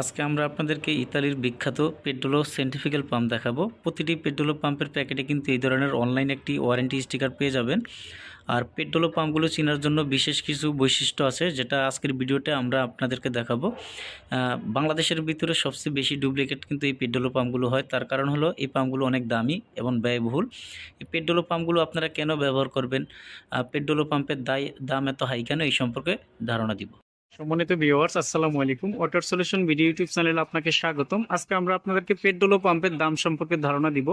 আজকে আমরা আপনাদেরকে ইতালির বিখ্যাত পেট্রোলো সেন্টিফিক্যাল পাম্প দেখাবো। প্রতিটি পেট্রোলো পাম্পের প্যাকেটে কিন্তু এই ধরনের অনলাইন একটি ওয়ারেন্টি স্টিকার পেয়ে যাবেন। আর পেট্রোলো পাম্পগুলো চেনার জন্য বিশেষ কিছু বৈশিষ্ট্য আছে, যেটা আজকের ভিডিওতে আমরা আপনাদেরকে দেখাবো। বাংলাদেশের ভিতরে সবচেয়ে বেশি ডুপ্লিকেট কিন্তু এই পেট্রোলো পাম্পগুলো হয়। তার কারণ হলো, এই পাম্পগুলো অনেক দামি এবং ব্যয়বহুল। এই পেট্রোলো পাম্পগুলো আপনারা কেন ব্যবহার করবেন? পেট্রোলো পাম্পের দায়, দাম এত হাই কেন? এই সম্পর্কে ধারণা দিব। সম্মানিত ভিউয়ার্স আসসালামু আলাইকুম। ওয়াটার সলিউশন ভিডিও ইউটিউব চ্যানেলে আপনাকে স্বাগতম। আজকে আমরা আপনাদেরকে পেট্রোলো পাম্পের দাম সম্পর্কে ধারণা দিব।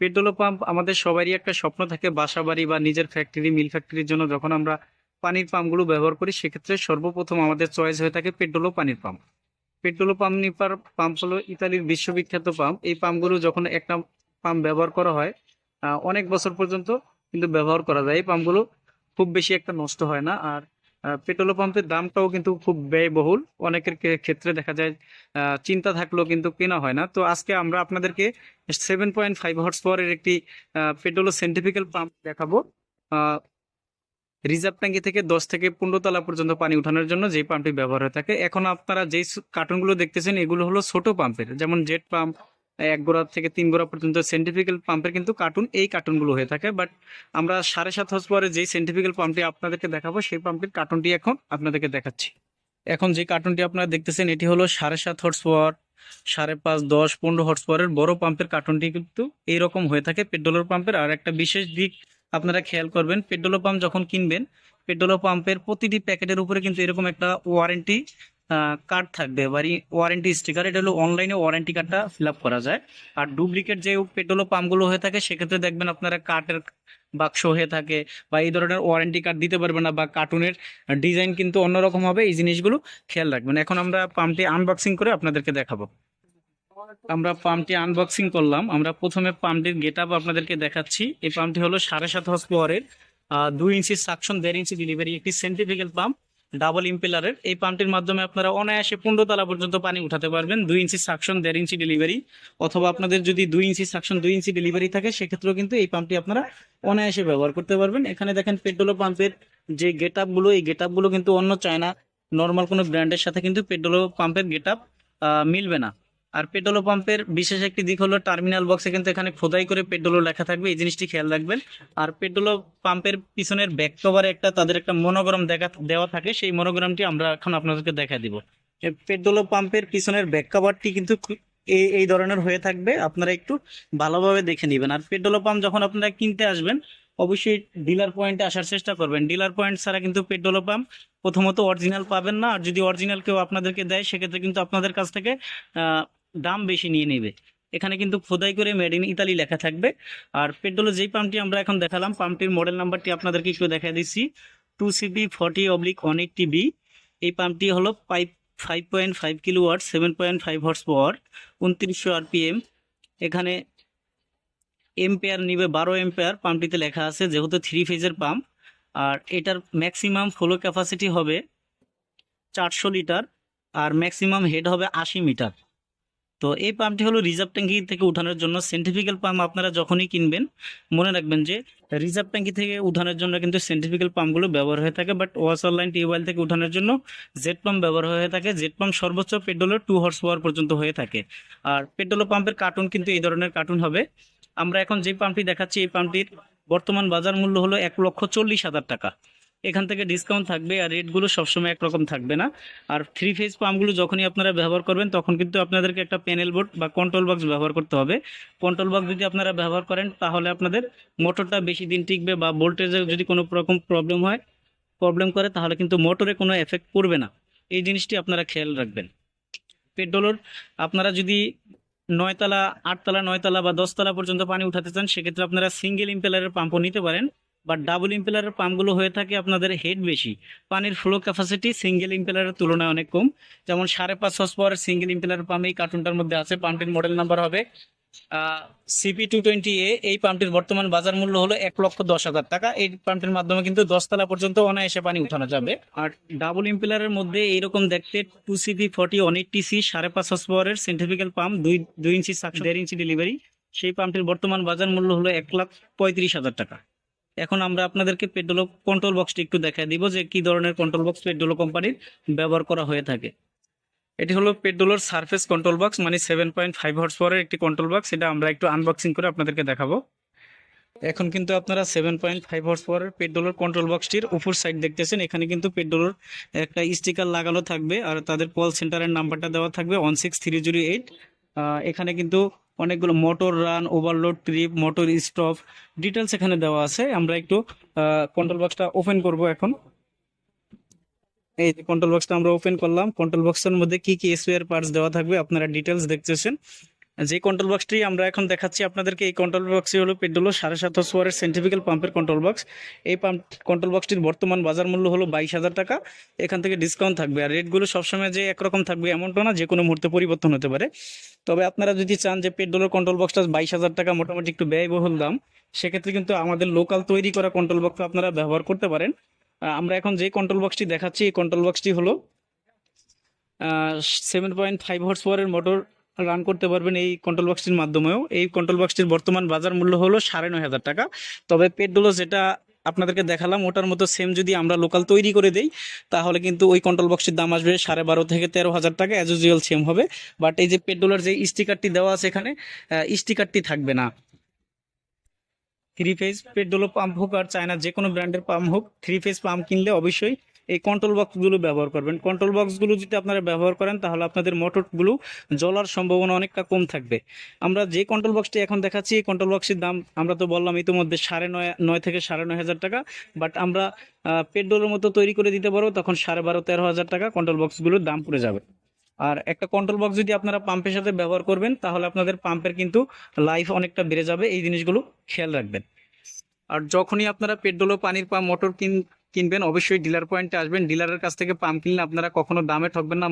পেট্রোলো পাম্প আমাদের সবারই একটা স্বপ্ন থাকে বাসা বাড়ি বা নিজের ফ্যাক্টরি মিল ফ্যাক্টরির জন্য যখন আমরা পানির পাম্পগুলো ব্যবহার করি, সেক্ষেত্রে সর্বপ্রথম আমাদের চয়েস হয়ে থাকে পেট্রোলো পানির পাম্প। পেট্রোলো পাম্প নিপার পাম্প হলো ইতালির বিশ্ববিখ্যাত পাম্প। এই পাম্পগুলো যখন একটা পাম্প ব্যবহার করা হয় অনেক বছর পর্যন্ত কিন্তু ব্যবহার করা যায়। এই পাম্পগুলো খুব বেশি একটা নষ্ট হয় না। আর পেট্রোল পাম্পের দামটাও কিন্তু খুব ব্যয়বহুল। অনেকের ক্ষেত্রে দেখা যায় চিন্তা থাকলেও কিন্তু কেনা হয় না। তো আজকে আমরা আপনাদেরকে সেভেন পয়েন্ট ফাইভ হর্স পাওয়ারের একটি পেট্রোল সেন্টিফিক্যাল পাম্প দেখাবো। রিজার্ভ ট্যাঙ্কি থেকে দশ থেকে পনেরো তলা পর্যন্ত পানি উঠানোর জন্য যে পাম্পটি ব্যবহার হয়ে থাকে। এখন আপনারা যেই কার্টুনগুলো দেখতেছেন, এগুলো হলো ছোট পাম্পের যেমন জেট পাম্প এক গোড়া থেকে তিন গোড়া পর্যন্ত সেন্টিফিক্যাল পাম্পের কিন্তু কার্টুন এই কার্টুনগুলো হয়ে থাকে। বাট আমরা সাড়ে সাত হর্স পাওয়ারের যেই সেন্টিফিক্যাল পাম্পটি আপনাদেরকে দেখাবো, সেই পাম্পের কার্টুনটি এখন আপনাদেরকে দেখাচ্ছি। এখন যে কার্টুনটি আপনারা দেখতেছেন, এটি হলো সাড়ে সাত হর্স পাওয়ার সাড়ে পাঁচ, দশ, পনেরো হর্স পাওয়ারের বড় পাম্পের কার্টুনটি কিন্তু এইরকম হয়ে থাকে পেট্রোলের পাম্পের আর একটা বিশেষ দিক আপনারা খেয়াল করবেন পেট্রোল পাম্প যখন কিনবেন পেট্রোল পাম্পের প্রতিটি প্যাকেটের উপরে কিন্তু এরকম একটা ওয়ারেন্টি কার্ড থাকবে। বা ওয়ারেন্টি স্টিকার এটা হলো অনলাইনে ওয়ারেন্টি কার্ডটা ফিল আপ করা যায়। আর ডুপ্লিকেট যে পেট্রোল পাম্পগুলো হয়ে থাকে, সেক্ষেত্রে দেখবেন আপনারা কার্টের বাক্স হয়ে থাকে বা এই ধরনের ওয়ারেন্টি কার্ড দিতে পারবে না বা কার্টুনের ডিজাইন কিন্তু অন্যরকম হবে, এই জিনিসগুলো খেয়াল রাখবেন। এখন আমরা পাম্পটি আনবক্সিং করে আপনাদেরকে দেখাবো। আমরা পাম্পটি আনবক্সিং করলাম। আমরা প্রথমে পাম্পটির গেট আপ আপনাদেরকে দেখাচ্ছি। এই পাম্পটি হলো সাড়ে সাত হর্স পাওয়ারের দুই ইঞ্চি সাকশন দেড় ইঞ্চি ডেলিভারি একটি সেন্টিফিক্যাল পাম্প ডাবল ইম্পেলারের। এই পাম্পটির মাধ্যমে আপনারা অনায়াসে পনেরো তলা পর্যন্ত পানি উঠাতে পারবেন। দুই ইঞ্চি সাকশন, দেড় ইঞ্চি ডেলিভারি। অথবা আপনাদের যদি দুই ইঞ্চি সাকশন, দুই ইঞ্চি ডেলিভারি থাকে, সেক্ষেত্রেও কিন্তু এই পাম্পটি আপনারা অনায়াসে ব্যবহার করতে পারবেন। এখানে দেখেন পেট্রোল পাম্পের যে গেট আপগুলো এই গেট আপগুলো কিন্তু অন্য চায়না নর্মাল কোনো ব্র্যান্ডের সাথে কিন্তু পেট্রোল পাম্পের গেট আপ মিলবে না। আর পেট্রোল পাম্পের বিশেষ একটি দিক হলো টার্মিনাল বক্সে কিন্তু এখানে খোদাই করে পেট্রোল লেখা থাকবে, এই জিনিসটি খেয়াল রাখবেন। আর পেট্রোল পাম্পের পিছনের ব্যাক কভারে একটা তাদের একটা মনোগ্রাম দেখা, দেওয়া থাকে, সেই মনোগ্রামটি আমরা এখন আপনাদেরকে দেখা দিব। পেট্রোল পাম্পের পিছনের ব্যাক কভারটি কিন্তু এই এই ধরনের হয়ে থাকবে, আপনারা একটু ভালোভাবে দেখে নেবেন। আর পেট্রোল পাম্প যখন আপনারা কিনতে আসবেন, অবশ্যই ডিলার পয়েন্টে আসার চেষ্টা করবেন। ডিলার পয়েন্ট ছাড়া কিন্তু পেট্রোল পাম্প প্রথমত অরিজিনাল পাবেন না, আর যদি অরিজিনাল কেউ আপনাদেরকে দেয়, সেক্ষেত্রে কিন্তু আপনাদের কাছ থেকে দাম বেশি নিয়ে নেবে। এখানে কিন্তু খোদাই করে মেড ইন ইতালি লেখা থাকবে। আর পেট্রোলের যেই পাম্পটি আমরা এখন দেখালাম পাম্পটির মডেল নাম্বারটি আপনাদেরকে একটু দেখা দিচ্ছি। Two CB forty oblique one eighty B এই পাম্পটি হলো pipe five point five kilo watt seven point five horse power উনত্রিশশো আরপিএম এখানে এম্পেয়ার নিবে, বারো এম্পেয়ার পাম্পটিতে লেখা আছে, যেহেতু থ্রি ফেজের পাম্প আর এটার ম্যাক্সিমাম ফ্লো ক্যাপাসিটি হবে চারশো লিটার, আর ম্যাক্সিমাম হেড হবে আশি মিটার। তো এই পাম্পটি হলো রিজার্ভ ট্যাঙ্কি থেকে উঠানোর জন্য। সেন্টিফিক্যাল পাম্প আপনারা যখনই কিনবেন, মনে রাখবেন যে রিজার্ভ ট্যাঙ্কি থেকে উঠানোর জন্য কিন্তু সেন্টিফিক্যাল পাম্পগুলো ব্যবহার হয়ে থাকে বাট ওয়াসার লাইন টিউবওয়েল থেকে উঠানোর জন্য জেট পাম্প ব্যবহার হয়ে থাকে। জেট পাম্প সর্বোচ্চ পেট্রোলের টু হর্স পাওয়ার পর্যন্ত হয়ে থাকে। আর পেট্রোল পাম্পের কার্টুন কিন্তু এই ধরনের কার্টুন হবে। আমরা এখন যে পাম্পটি দেখাচ্ছি, এই পাম্পটির বর্তমান বাজার মূল্য হলো এক লক্ষ চল্লিশ হাজার টাকা। এখান থেকে ডিসকাউন্ট থাকবে আর রেটগুলো সবসময় একরকম থাকবে না। আর থ্রি ফেজ পাম্পগুলো যখনই আপনারা ব্যবহার করবেন, তখন কিন্তু আপনাদেরকে একটা প্যানেল বোর্ড বা কন্ট্রোল বক্স ব্যবহার করতে হবে। কন্ট্রোল বক্স যদি আপনারা ব্যবহার করেন, তাহলে আপনাদের মোটরটা বেশি দিন টিকবে বা ভোল্টেজে যদি কোনো রকম প্রবলেম হয় প্রবলেম করে, তাহলে কিন্তু মোটরে কোনো এফেক্ট পড়বে না। এই জিনিসটি আপনারা খেয়াল রাখবেন। পেট্রোলের আপনারা যদি নয়তলা, আটতলা, নয়তলা বা দশতলা পর্যন্ত পানি উঠাতে চান, সেক্ষেত্রে আপনারা সিঙ্গেল ইম্পেলারের পাম্পও নিতে পারেন। বা ডাবল ইম্পেলারের পাম্পগুলো হয়ে থাকে আপনাদের হেড বেশি। পানির ফ্লো ক্যাপাসিটি সিঙ্গেল ইম্পেলারের তুলনায় অনেক কম। যেমন সাড়ে পাঁচ horse power single impeller pump এই কার্টুনটার মধ্যে আছে পাম্পটির মডেল নাম্বার হবে সিপি টু টোয়েন্টি এ এই পাম্পটির বর্তমান বাজার মূল্য হলো এক লক্ষ দশ হাজার টাকা। এই পাম্পটির মাধ্যমে কিন্তু দশতলা পর্যন্ত অনায়াসে পানি উঠানো যাবে। আর ডাবল ইম্পেলারের মধ্যে এইরকম দেখতে two CP forty one eighty C সাড়ে পাঁচ হর্স পাওয়ারের সেন্টিফিক্যাল পাম্প দুই দুই ইঞ্চি দেড় ইঞ্চি ডেলিভারি সেই পাম্পটির বর্তমান বাজার মূল্য হলো এক লাখ পঁয়ত্রিশ হাজার টাকা। এখন আমরা আপনাদেরকে পেট্রোল কন্ট্রোল বক্সটি একটু দেখা দিব যে কি ধরনের কন্ট্রোল বক্স পেট্রোল কোম্পানির ব্যবহার করা হয়ে থাকে। এটি হলো পেট্রোলের সারফেস কন্ট্রোল বক্স মানে সেভেন পয়েন্ট ফাইভ হর্স পাওয়ারের একটি কন্ট্রোল বক্স এটা আমরা একটু আনবক্সিং করে আপনাদেরকে দেখাবো। এখন কিন্তু আপনারা সেভেন পয়েন্ট ফাইভ হর্স পাওয়ারের পেট্রোলের কন্ট্রোল বক্সটির উপর সাইড দেখতেছেন। এখানে কিন্তু পেট্রোলের একটা স্টিকার লাগানো থাকবে আর তাদের কল সেন্টারের নাম্বারটা দেওয়া থাকবে one six three zero eight এখানে কিন্তু অনেকগুলো motor run overload trip motor stop details এখানে দেওয়া আছে। আমরা একটু কন্ট্রোল বক্সটা ওপেন করব এখন। এই যে কন্ট্রোল বক্সটা আমরা ওপেন করলাম। কন্ট্রোল বক্সের মধ্যে কি কি স্পেয়ার পার্টস দেওয়া থাকবে আপনারা ডিটেলস দেখতেছেন। যে কন্ট্রোল বক্সটি আমরা এখন দেখাচ্ছি আপনাদেরকে, এই কন্ট্রোল বক্সটি হলো পেডোলো সাড়ে সাত সোয়ারের সেন্টিফিক্যাল পাম্পের কন্ট্রোল বক্স এই পাম্প কন্ট্রোল বক্সটির বর্তমান বাজার মূল্য হলো বাইশ হাজার টাকা। এখান থেকে ডিসকাউন্ট থাকবে। আর রেটগুলো সবসময় যে একরকম থাকবে এমনটা না, যে কোনো মুহূর্তে পরিবর্তন হতে পারে। তবে আপনারা যদি চান যে পেডোলোর কন্ট্রোল বক্সটা বাইশ হাজার টাকা মোটামুটি একটু ব্যয়বহুল দাম, সেক্ষেত্রে কিন্তু আমাদের লোকাল তৈরি করা কন্ট্রোল বক্স আপনারা ব্যবহার করতে পারেন। আমরা এখন যে কন্ট্রোল বক্সটি দেখাচ্ছি, এই কন্ট্রোল বক্সটি হলো সেভেন পয়েন্ট ফাইভ হর্স পাওয়ারের মোটর রান করতে পারবেন এই কন্ট্রোল বক্সটির মাধ্যমেও। এই কন্ট্রোল বক্সটির বর্তমান বাজার মূল্য হলো সাড়ে নয় হাজার টাকা। তবে পেট্রোলো যেটা আপনাদেরকে দেখালাম, ওটার মতো সেম যদি আমরা লোকাল তৈরি করে দেই, তাহলে কিন্তু ওই কন্ট্রোল বক্সটির দাম আসবে সাড়ে বারো থেকে তেরো হাজার টাকা অ্যাজ ইউজুয়াল সেম হবে। বাট এই যে পেট্রোলের যে স্টিকারটি দেওয়া আছে এখানে স্টিকারটি থাকবে না। থ্রি ফেজ পেট্রোল পাম্প হোক আর চায়না যে কোনো ব্র্যান্ডের পাম্প হোক থ্রি ফেজ পাম্প কিনলে অবশ্যই এই কন্ট্রোল বক্সগুলো ব্যবহার করবেন। কন্ট্রোল বক্সগুলো যদি আপনারা ব্যবহার করেন, তাহলে আপনাদের মোটরগুলো জ্বলার সম্ভাবনা অনেকটা কম থাকবে। আমরা যে কন্ট্রোল বক্সটি এখন দেখাচ্ছি, এই কন্ট্রোল বক্সের দাম আমরা তো বললাম ইতিমধ্যে সাড়ে নয় নয় থেকে সাড়ে নয় হাজার টাকা বাট আমরা পেট্রোলের মতো তৈরি করে দিতে পারব, তখন সাড়ে বারো, তেরো হাজার টাকা কন্ট্রোল বক্সগুলোর দাম পড়ে যাবে। আর একটা কন্ট্রোল বক্স যদি আপনারা পাম্পের সাথে ব্যবহার করবেন, তাহলে আপনাদের পাম্পের কিন্তু লাইফ অনেকটা বেড়ে যাবে, এই জিনিসগুলো খেয়াল রাখবেন। আর যখনই আপনারা পেট্রোল ও পানির পাম্প মোটর কিন কিনবেন, অবশ্যই ডিলার পয়েন্টে আসবেন। ডিলারের কাছ থেকে পাম্প কিনলে আপনারা কখনো দামে ঠকবেন না,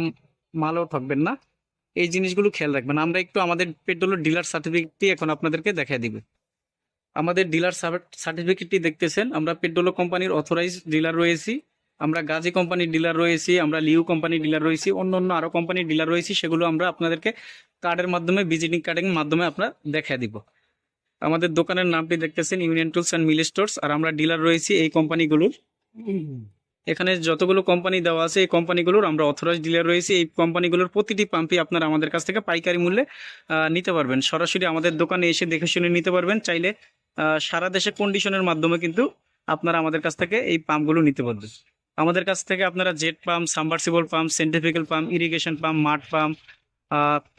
মালও ঠকবেন না। এই জিনিসগুলো খেয়াল রাখবেন। আমরা একটু আমাদের পেট্রোলের ডিলার সার্টিফিকেটটি এখন আপনাদেরকে দেখাই দিবে। আমাদের ডিলার সার্টিফিকেটটি দেখতেছেন। আমরা পেট্রোলো কোম্পানির অথরাইজ ডিলার রয়েছি। আমরা গাজী কোম্পানির ডিলার রয়েছি, আমরা লিউ কোম্পানির ডিলার রয়েছি অন্য অন্য আরও কোম্পানির ডিলার রয়েছি, সেগুলো আমরা আপনাদেরকে কার্ডের মাধ্যমে, ভিজিটিং কার্ডের মাধ্যমে আমরা দেখাই দিব। আমাদের দোকানের নামটি দেখতেছেন, union tools and mill stores. আর আমরা ডিলার রয়েছি এই কোম্পানিগুলোর। এখানে যতগুলো কোম্পানি দেওয়া আছে, এই কোম্পানিগুলোর আমরা অথরাইজ ডিলার রয়েছি। এই কোম্পানিগুলোর প্রতিটি পাম্পই আপনারা আমাদের কাছ থেকে পাইকারি মূল্যে নিতে পারবেন। সরাসরি আমাদের দোকানে এসে দেখে শুনে নিতে পারবেন। চাইলে সারা দেশে কন্ডিশনের মাধ্যমে কিন্তু আপনারা আমাদের কাছ থেকে এই পাম্পগুলো নিতে পারবেন। আমাদের কাছ থেকে আপনারা jet pump submersible pump centrifugal pump irrigation pump মাঠ pump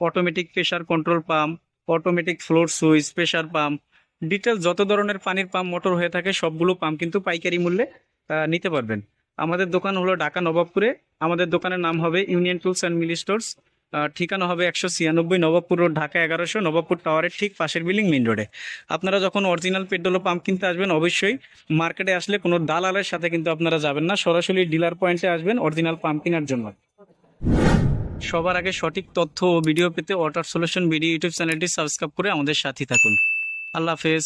automatic pressure control pump automatic floor switch pressure pump detail যত ধরনের পানির পাম্প মোটর হয়ে থাকে, সবগুলো পাম্প কিন্তু পাইকারি মূল্যে নিতে পারবেন। আমাদের দোকান হলো ঢাকা নবাবপুরে। আমাদের দোকানের নাম হবে union tools and mill stores. ঠিকানা হবে একশো ছিয়ানব্বই নবাবপুর রোড, ঢাকা এগারোশো, নবাবপুর টাওয়ারের ঠিক পাশের বিল্ডিং মেন রোডে। আপনারা যখন অরিজিনাল পেট্রোল পাম্প কিনতে আসবেন, অবশ্যই মার্কেটে আসলে কোনো দালালের সাথে কিন্তু আপনারা যাবেন না। সরাসরি ডিলার পয়েন্টে আসবেন অরিজিনাল পাম্প কেনার জন্য। সবার আগে সঠিক তথ্য ও ভিডিও পেতে ওয়াটার সলিউশন ভিডিও ইউটিউব চ্যানেলটি সাবস্ক্রাইব করে আমাদের সাথে থাকুন। আল্লাহ হাফেজ।